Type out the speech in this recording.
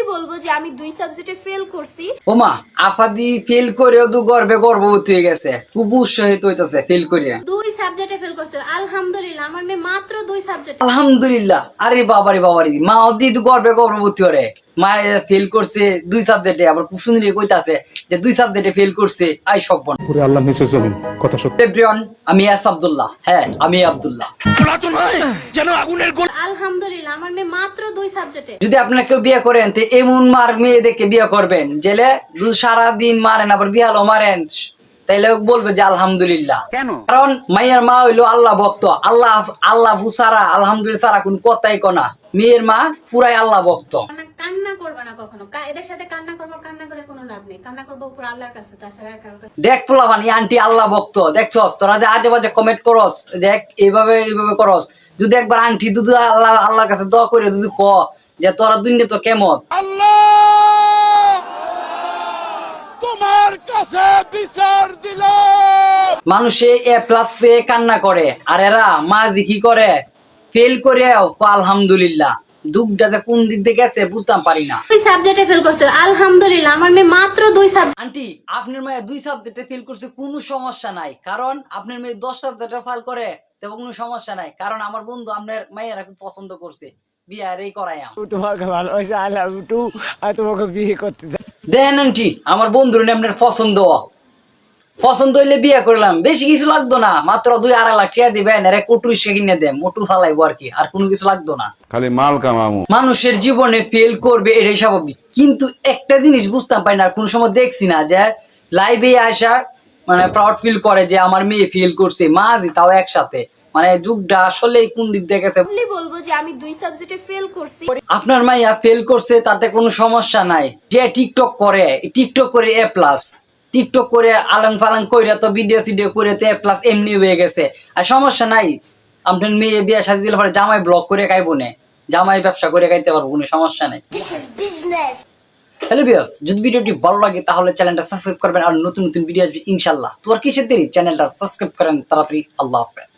only বলব যে আমি দুই সাবজেক্টে ফেল করছি। ওমা আফাদি ফেল করেও তো গর্বে গর্ভবতী হয়ে গেছে। খুব উৎসাহিত হইতেছে ফেল করিয়া। দুই সাবজেক্টে ফেল করছে। আলহামদুলিল্লাহ আমার মেয়ে মাত্র দুই সাবজেক্টে আলহামদুলিল্লাহ আরে বাবারে বাবারে মা অদি তো গর্বে গর্ভবতী হরে মা ফেল করছে দুই সাবজেক্টে আবার খুব সুন্দর কইতাছে যে দুই সাবজেক্টে ফেল করছে আই সব বন পুরে আল্লাহ নিচে জমিন কথা সত্য। এভরিওয়ান আমি এস আব্দুল্লাহ। হ্যাঁ আমি আব্দুল্লাহ। আলহামদুলিল্লাহ আমার মেয়ে মাত্র দুই সাবজেক্টে যদি আপনারা কেউ বিয়ে করেন তো এমন মার মেয়ে দেখে বিয়ে করবেন জেলে সারা দিন মারেন আবার বিয়ালও মারেন তাইলে ও বলবে যে আলহামদুলিল্লাহ। কেন? কারণ মায়ের মা হইল আল্লাহ ভক্ত আল্লাহ আল্লাহ সারা আলহামদুলিল্লাহ সারা কোন কথাই কনা মেয়ের মা পুরাই আল্লাহ ভক্ত। করবে না কখনো? এদের সাথে কান্না করব কান্না করে কোনো লাভ নেই। কান্না করব উপর আল্লাহর কাছে তাছাড়া আর দেখ পোলাভান আন্টি আল্লাহ ভক্ত দেখছস? তোরা যে আজে বাজে কমেন্ট করস দেখ এইভাবে এইভাবে করস। যদি একবার আন্টি দুধু আল্লাহ আল্লাহর কাছে দোয়া করে যদি ক যে তোরা দুনিয়া তো কেমন? তোমার কাছে বিচার দিলাম মানুষে এ প্লাস পেয়ে কান্না করে। আর এরা মাঝি কি করে? ফেল করে আলহামদুলিল্লাহ। দুঃখটা যে কোন দিক দিয়ে গেছে বুঝতাম পারি না। দুই সাবজেক্টে ফেল করছে। আলহামদুলিল্লাহ আমার মেয়ে মাত্র দুই সাবজেক্ট আন্টি আপনার মেয়ে দুই সাবজেক্টে ফেল করছে কোনো সমস্যা নাই কারণ আপনার মেয়ে দশ সাবজেক্টে ফেল করে তেমন কোনো সমস্যা নাই কারণ আমার বন্ধু আপনার মেয়েরা খুব পছন্দ করছে বিয়ার এই করাইয়াম তোমাকে ভালোবাসে আই লাভ টু আর তোমাকে বিয়ে করতে। দেখেন আন্টি আমার বন্ধুর নিয়ে আপনার পছন্দ। পছন্দ হইলে বিয়ে করলাম। বেশি কিছু লাগতো না। মাত্র দুই আড়াই লাখ টাকা দিবেন এর কুটু সে কিনে দেন মোটু চালাইবো আর কি। আর কোনো কিছু লাগতো না। খালি মাল কামামু। মানুষের জীবনে ফেল করবে এটাই স্বাভাবিক। কিন্তু একটা জিনিস বুঝতাম পারি না আর কোনো সময় দেখছি না যে লাইভে আসা মানে প্রাউড ফিল করে যে আমার মেয়ে ফেল করছে মা মাঝি তাও একসাথে। মানে যুগটা আসলে কোন দিক দিয়ে গেছে? বলব যে আমি দুই সাবজেক্টে ফেল করছি। আপনার মাইয়া ফেল করছে তাতে কোনো সমস্যা নাই। যে টিকটক করে টিকটক করে এ প্লাস টিকটক করে আলং ফালং করে তো ভিডিও টিডিও করে তো প্লাস এমনি হয়ে গেছে। আর সমস্যা নাই আপনার মেয়ে বিয়ে সাথে দিলে পরে জামাই ব্লক করে খাইব না। জামাই ব্যবসা করে খাইতে পারব কোনো সমস্যা নাই। হ্যালো বিয়াস যদি ভিডিওটি ভালো লাগে তাহলে চ্যানেলটা সাবস্ক্রাইব করবেন আর নতুন নতুন ভিডিও আসবে ইনশাল্লাহ তোমার কিসের দেরি? চ্যানেলটা সাবস্ক্রাইব করেন তাড়াতাড়ি। আল্লাহ হাফেজ।